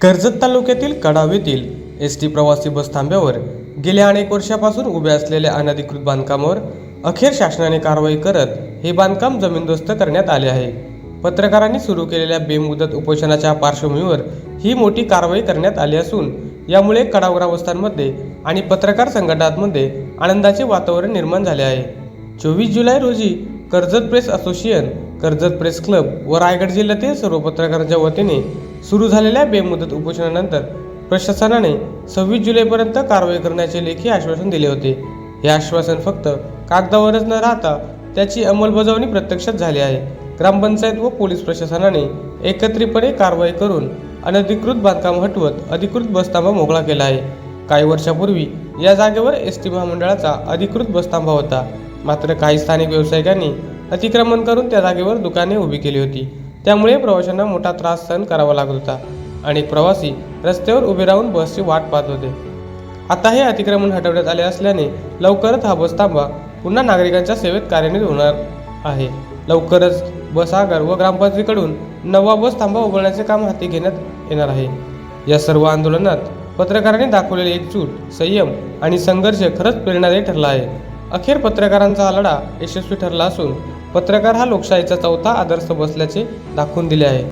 कर्जत तालुक्यातील कडाव येथील S T प्रवासी बस थांब्यावर गेल्या अनेक वर्षापासून उभे असलेल्या अनधिकृत बांधकामावर अखेर शासनाने कारवाई करत हे बांधकाम जमीनदोस्त करण्यात आले आहे. पत्रकारांनी सुरू केलेल्या बेमुदत उपोषणाच्या पार्श्वभूमीवर ही मोठी कारवाई करण्यात आली असून यामुळे कडाव ग्रामस्थांमध्ये आणि पत्रकार संघटनांमध्ये आनंदाचे वातावरण निर्माण झाले आहे. चोवीस जुलै रोजी Karjat press association Karjat press club व रायगड जिल्ह्यातील सर्व पत्रकारांच्या वतीने सुरू झालेल्या बेमुदत उपोषणानंतर प्रशासनाने सव्वीस जुलैपर्यंत कारवाई करण्याचे लेखी आश्वासन दिले होते. हे आश्वासन फक्त कागदावरच न राहता त्याची अंमलबजावणी प्रत्यक्षात झाली आहे. ग्रामपंचायत व पोलीस प्रशासनाने एकत्रितपणे कारवाई करून अनधिकृत बांधकाम हटवत अधिकृत बसतांबा मोकळा केला आहे. काही वर्षापूर्वी या जागेवर एस टी महामंडळाचा अधिकृत बसतांबा होता. मात्र काही स्थानिक व्यावसायिकांनी अतिक्रमण करून त्या जागेवर दुकाने उभी केली होती. त्यामुळे प्रवाशांना मोठा त्रास सहन करावा लागत होता अनेक प्रवासी रस्त्यावर उभे राहून बसची वाट पाहत होते. आता हे अतिक्रमण हटवण्यात आले असल्याने लवकरच हा बसतांबा पुन्हा नागरिकांच्या सेवेत कार्यान्वित होणार आहे. लवकरच बसागर व ग्रामपंचायतीकडून नवा बस थांबा उभारण्याचे काम हाती घेण्यात येणार आहे. या सर्व आंदोलनात पत्रकारांनी दाखवलेले एकजूट संयम आणि संघर्ष खरंच प्रेरणादायी ठरला आहे. अखेर पत्रकारांचा हा लढा यशस्वी ठरला असून पत्रकार हा लोकशाहीचा चौथा आदर्श बसल्याचे दाखवून दिले आहे.